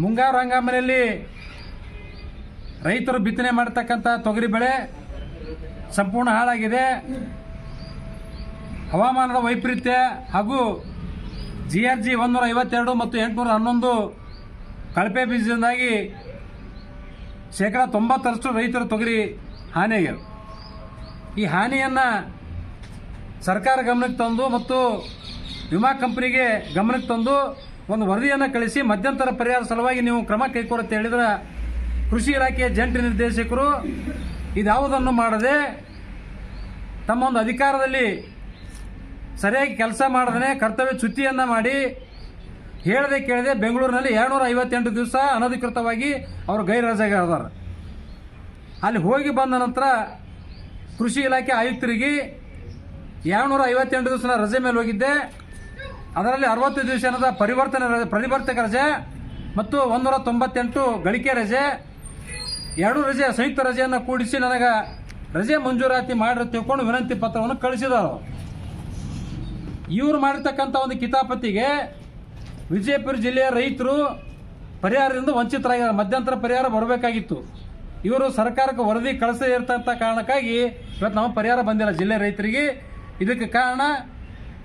ಮುಂಗಾರು ಹಂಗಾಮಿನಲ್ಲಿ ರೈತರು ಬಿತ್ತನೆ ಮಾಡತಕ್ಕಂಥ ತೊಗರಿ ಬೆಳೆ ಸಂಪೂರ್ಣ ಹಾಳಾಗಿದೆ. ಹವಾಮಾನದ ವೈಪರೀತ್ಯ ಹಾಗೂ ಜಿ ಆರ್ ಜಿ ಒಂದೂರ ಐವತ್ತೆರಡು ಮತ್ತು ಎಂಟುನೂರ ಹನ್ನೊಂದು ಕಳಪೆ ಬೀಜದಿಂದಾಗಿ ಶೇಕಡ ತೊಂಬತ್ತರಷ್ಟು ರೈತರ ತೊಗರಿ ಹಾನಿಯಾಗಿದೆ ಈ ಹಾನಿಯನ್ನು ಸರ್ಕಾರ ಗಮನಕ್ಕೆ ತಂದು ಮತ್ತು ವಿಮಾ ಕಂಪನಿಗೆ ಗಮನಕ್ಕೆ ತಂದು ಒಂದು ವರದಿಯನ್ನು ಕಳಿಸಿ ಮಧ್ಯಂತರ ಪರಿಹಾರ ಸಲುವಾಗಿ ನೀವು ಕ್ರಮ ಕೈಗೊಳ್ಳುತ್ತೆ ಹೇಳಿದ್ರೆ ಕೃಷಿ ಇಲಾಖೆಯ ಜಂಟಿ ನಿರ್ದೇಶಕರು ಇದ್ಯಾವುದನ್ನು ಮಾಡದೆ ತಮ್ಮ ಒಂದು ಅಧಿಕಾರದಲ್ಲಿ ಸರಿಯಾಗಿ ಕೆಲಸ ಮಾಡದೇ ಕರ್ತವ್ಯ ಚ್ಯುತಿಯನ್ನು ಮಾಡಿ ಹೇಳದೆ ಕೇಳದೆ ಬೆಂಗಳೂರಿನಲ್ಲಿ ಎರಡುನೂರ ಐವತ್ತೆಂಟು ದಿವಸ ಅನಧಿಕೃತವಾಗಿ ಅವರು ಅದಾರ ಅಲ್ಲಿ ಹೋಗಿ ಬಂದ ನಂತರ ಕೃಷಿ ಇಲಾಖೆ ಆಯುಕ್ತರಿಗೆ ಎರಡುನೂರ ಐವತ್ತೆಂಟು ದಿವಸ ರಜೆ ಮೇಲೆ ಹೋಗಿದ್ದೆ. ಅದರಲ್ಲಿ ಅರವತ್ತು ದಿವಸದ ಪರಿವರ್ತನೆ ರಜೆ ಪರಿವರ್ತಕ ರಜೆ ಮತ್ತು ಒಂದೂರ ತೊಂಬತ್ತೆಂಟು ಗಳಿಕೆ ರಜೆ. ಎರಡು ರಜೆ, ಸಂಯುಕ್ತ ರಜೆಯನ್ನು ಕೂಡಿಸಿ ನನಗೆ ರಜೆ ಮಂಜೂರಾತಿ ಮಾಡಿ ತಿಳ್ಕೊಂಡು ವಿನಂತಿ ಪತ್ರವನ್ನು ಕಳಿಸಿದರು. ಇವರು ಮಾಡಿರ್ತಕ್ಕಂಥ ಒಂದು ಕಿತಾಪತಿಗೆ ವಿಜಯಪುರ ಜಿಲ್ಲೆಯ ರೈತರು ಪರಿಹಾರದಿಂದ ವಂಚಿತರಾಗಿದ್ದಾರೆ. ಮಧ್ಯಂತರ ಪರಿಹಾರ ಬರಬೇಕಾಗಿತ್ತು. ಇವರು ಸರ್ಕಾರಕ್ಕೆ ವರದಿ ಕಳಿಸದೇ ಇರ್ತಂಥ ಕಾರಣಕ್ಕಾಗಿ ಇವತ್ತು ನಾವು ಪರಿಹಾರ ಬಂದಿಲ್ಲ ಜಿಲ್ಲೆ ರೈತರಿಗೆ. ಇದಕ್ಕೆ ಕಾರಣ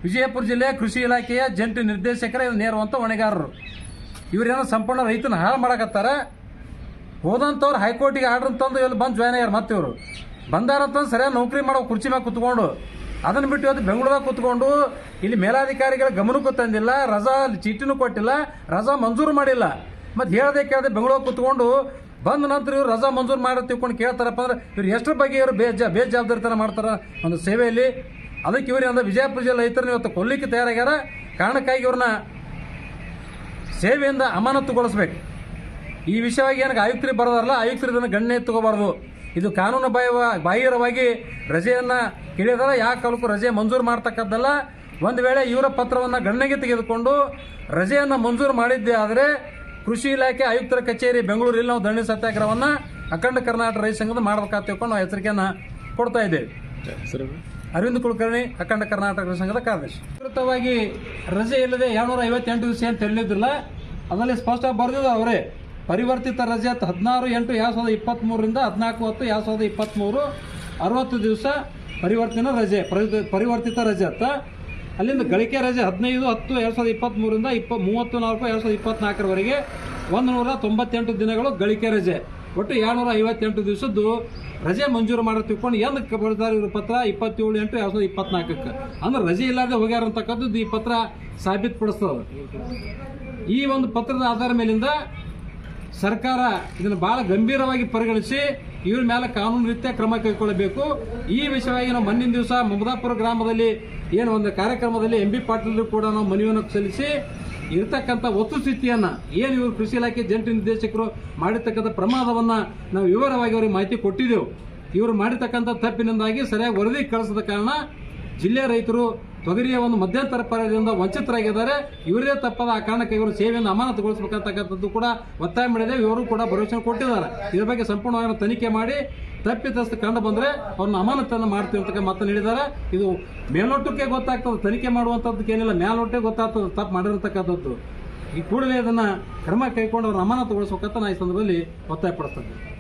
ವಿಜಯಪುರ ಜಿಲ್ಲೆ ಕೃಷಿ ಇಲಾಖೆಯ ಜಂಟಿ ನಿರ್ದೇಶಕರ ನೇರವಂತ ಹೊಣೆಗಾರರು. ಇವರೇನೋ ಸಂಪೂರ್ಣ ರೈತನ ಹಾಳು ಮಾಡಕತ್ತಾರ. ಹೋದಂಥವ್ರು ಹೈಕೋರ್ಟಿಗೆ ಆರ್ಡರ್ ತಂದು ಇಲ್ಲಿ ಬಂದು ಜಾಯ್ನ್ ಆಗ್ಯಾರ ಮತ್ತೆ ಇವರು. ಬಂದಾರಂತಂದು ಸರಿಯಾಗಿ ನೌಕರಿ ಮಾಡೋ ಕುರ್ಚಿ ಮ್ಯಾಗ ಕುತ್ಕೊಂಡು, ಅದನ್ನು ಬಿಟ್ಟು ಅದು ಬೆಂಗಳೂರಾಗ ಕುತ್ಕೊಂಡು, ಇಲ್ಲಿ ಮೇಲಾಧಿಕಾರಿಗಳ ಗಮನಕ್ಕೂ ತಂದಿಲ್ಲ, ರಜಾ ಚೀಟಿನೂ ಕೊಟ್ಟಿಲ್ಲ, ರಜಾ ಮಂಜೂರು ಮಾಡಿಲ್ಲ. ಮತ್ತು ಹೇಳದೆ ಕೇಳದೆ ಬೆಂಗಳೂರು ಕುತ್ಕೊಂಡು, ಬಂದ ನಂತರ ಇವ್ರು ರಜಾ ಮಂಜೂರು ಮಾಡಿ ತಿಳ್ಕೊಂಡು ಕೇಳ್ತಾರಪ್ಪ ಅಂದ್ರೆ ಇವ್ರು ಎಷ್ಟರ ಬಗ್ಗೆ ಇವರು ಬೇಜ ಬೇಜವಾಬ್ದಾರಿತನ ಮಾಡ್ತಾರ ಒಂದು ಸೇವೆಯಲ್ಲಿ. ಅದಕ್ಕೆ ಇವರು ಅಂದ್ರೆ ವಿಜಯಪುರ ಜಿಲ್ಲೆ ರೈತರನ್ನ ಇವತ್ತು ಕೊಲ್ಲಿಕ್ಕೆ ತಯಾರಾಗ್ಯಾರ. ಕಾರಣಕ್ಕಾಗಿ ಇವ್ರನ್ನ ಸೇವೆಯಿಂದ ಅಮಾನತುಗೊಳಿಸ್ಬೇಕು. ಈ ವಿಷಯವಾಗಿ ಏನಕ್ಕೆ ಆಯುಕ್ತರಿ ಬರೋದಾರಲ್ಲ, ಆಯುಕ್ತರು ಇದನ್ನು ಗಣ್ಯ ತಗೋಬಾರ್ದು. ಇದು ಕಾನೂನು ಬಾಹ್ಯ ಬಾಹಿರವಾಗಿ ರಜೆಯನ್ನು ಕೇಳಿದಾರ. ಯಾವ ಕಾಲಕ್ಕೂ ರಜೆ ಮಂಜೂರು ಮಾಡ್ತಕ್ಕದ್ದಲ್ಲ ಒಂದು ವೇಳೆ ಇವರ ಪತ್ರವನ್ನು ಗಣನೆಗೆ ತೆಗೆದುಕೊಂಡು ರಜೆಯನ್ನು ಮಂಜೂರು ಮಾಡಿದ್ದೇ ಆದರೆ ಕೃಷಿ ಇಲಾಖೆ ಆಯುಕ್ತರ ಕಚೇರಿ ಬೆಂಗಳೂರಲ್ಲಿ ನಾವು ಧರಣಿ ಸತ್ಯಾಗ್ರಹವನ್ನು ಅಖಂಡ ಕರ್ನಾಟಕ ರೈತ ಸಂಘದ ಮಾಡ್ಬೇಕಂತ ತಿಳ್ಕೊಂಡು ನಾವು ಎಚ್ಚರಿಕೆಯನ್ನು ಕೊಡ್ತಾ ಇದ್ದೇವೆ. ಅರವಿಂದ್ ಕುಲಕರ್ಣಿ, ಅಖಂಡ ಕರ್ನಾಟಕ ಸಂಘದ ಕಾರ್ಯದರ್ಶಿ. ಅಧಿಕೃತವಾಗಿ ರಜೆ ಇಲ್ಲದೆ ಎರಡ್ನೂರ ಐವತ್ತೆಂಟು ದಿವಸ ಏನು ತೆರಳಿದ್ರಲ್ಲ ಅದರಲ್ಲಿ ಸ್ಪಷ್ಟವಾಗಿ ಬರೆದಿದ್ದು ಅವರೇ. ಪರಿವರ್ತಿತ ರಜೆ ಹತ್ತು ಹದಿನಾರು ಎಂಟು ಎರಡು ಸಾವಿರದ ಇಪ್ಪತ್ತ್ಮೂರರಿಂದ ಹದಿನಾಲ್ಕು ಹತ್ತು ಎರಡು ಸಾವಿರದ ಇಪ್ಪತ್ತ್ಮೂರು ಅರವತ್ತು ದಿವಸ ಪರಿವರ್ತನೆ ರಜೆ ಪರಿ- ಪರಿವರ್ತಿತ ರಜೆ ಅಂತ. ಅಲ್ಲಿಂದ ಗಳಿಕೆ ರಜೆ ಹದಿನೈದು ಹತ್ತು ಎರಡು ಸಾವಿರದ ಇಪ್ಪತ್ತ್ಮೂರಿಂದ ಇಪ್ಪ, ಮೂವತ್ತು ನಾಲ್ಕು ಎರಡು ಸಾವಿರದ ಇಪ್ಪತ್ತ್ನಾಲ್ಕರವರೆಗೆ ಒಂದು ನೂರ ತೊಂಬತ್ತೆಂಟು ದಿನಗಳು ಗಳಿಕೆ ರಜೆ. ಒಟ್ಟು ಏಳ್ನೂರ ಐವತ್ತೆಂಟು ದಿವಸದ್ದು ರಜೆ ಮಂಜೂರು ಮಾಡಿ ತಿಳ್ಕೊಂಡು ಎಂದಕ್ಕೆ ಬರ್ತಾರೆ ಇವ್ರ ಪತ್ರ? ಇಪ್ಪತ್ತೇಳು ಎಂಟು, ಎರಡು ಸಾವಿರದ ಇಪ್ಪತ್ನಾಲ್ಕಕ್ಕೆ. ಅಂದ್ರೆ ರಜೆ ಇಲ್ಲದೆ ಹೋಗ್ಯಾರ ಅಂತಕ್ಕಂಥದ್ದು ಈ ಪತ್ರ ಸಾಬೀತುಪಡಿಸ್ತದೆ ಈ ಒಂದು ಪತ್ರದ ಆಧಾರ ಮೇಲಿಂದ ಸರ್ಕಾರ ಇದನ್ನು ಬಹಳ ಗಂಭೀರವಾಗಿ ಪರಿಗಣಿಸಿ ಇವ್ರ ಮೇಲೆ ಕಾನೂನು ರೀತಿಯ ಕ್ರಮ ಕೈಗೊಳ್ಳಬೇಕು. ಈ ವಿಷಯವಾಗಿ ನಾವು ಮಣ್ಣಿನ ದಿವಸ ಮಮದಾಪುರ ಗ್ರಾಮದಲ್ಲಿ ಏನು ಒಂದು ಕಾರ್ಯಕ್ರಮದಲ್ಲಿ ಎಂ ಬಿ ಪಾಟೀಲ್ ಕೂಡ ನಾವು ಮನವಿಯನ್ನು ಸಲ್ಲಿಸಿ ಇರತಕ್ಕಂಥ ವಸ್ತುಸ್ಥಿತಿಯನ್ನ ಏನು ಇವರು ಕೃಷಿ ಇಲಾಖೆ ಜಂಟಿ ನಿರ್ದೇಶಕರು ಮಾಡಿರ್ತಕ್ಕಂಥ ಪ್ರಮಾದವನ್ನ ನಾವು ವಿವರವಾಗಿ ಅವರಿಗೆ ಮಾಹಿತಿ ಕೊಟ್ಟಿದ್ದೆವು. ಇವರು ಮಾಡಿರ್ತಕ್ಕಂಥ ತಪ್ಪಿನಿಂದಾಗಿ ಸರಿಯಾಗಿ ವರದಿ ಕಳಿಸದ ಕಾರಣ ಜಿಲ್ಲೆ ರೈತರು ತೊಗರಿಯ ಒಂದು ಮಧ್ಯಂತರ ಪರಿಹಾರದಿಂದ ವಂಚಿತರಾಗಿದ್ದಾರೆ. ಇವರೇ ತಪ್ಪದ ಆ ಕಾರಣಕ್ಕೆ ಇವರು ಸೇವೆಯನ್ನು ಅಮಾನತುಗೊಳಿಸಬೇಕಂತಕ್ಕಂಥದ್ದು ಕೂಡ ಒತ್ತಾಯ ಮಾಡಿದೆ. ಇವರು ಕೂಡ ಭರವಸೆ ಕೊಟ್ಟಿದ್ದಾರೆ. ಇದ್ರ ಬಗ್ಗೆ ಸಂಪೂರ್ಣವಾಗಿ ತನಿಖೆ ಮಾಡಿ ತಪ್ಪಿತಸ್ಥ ಕಂಡು ಬಂದರೆ ಅವ್ರನ್ನ ಅಮಾನತನ್ನು ಮಾಡ್ತೀವಿ ಅಂತ ಮಾತನ್ನು ನೀಡಿದ್ದಾರೆ. ಇದು ಮೇಲ್ನೋಟಕ್ಕೆ ಗೊತ್ತಾಗ್ತದೆ. ತನಿಖೆ ಮಾಡುವಂಥದ್ದಕ್ಕೆ ಏನಿಲ್ಲ. ಗೊತ್ತಾಗ್ತದೆ. ತಪ್ಪು ಮಾಡಿರತಕ್ಕಂಥದ್ದು. ಈ ಕೂಡಲೇ ಇದನ್ನು ಕ್ರಮ ಕೈಗೊಂಡು ಅವ್ರನ್ನ ಅಮಾನತುಗೊಳಿಸ್ಬೇಕಂತ ನಾ ಈ ಸಂದರ್ಭದಲ್ಲಿ ಒತ್ತಾಯ ಪಡಿಸ್ತೇನೆ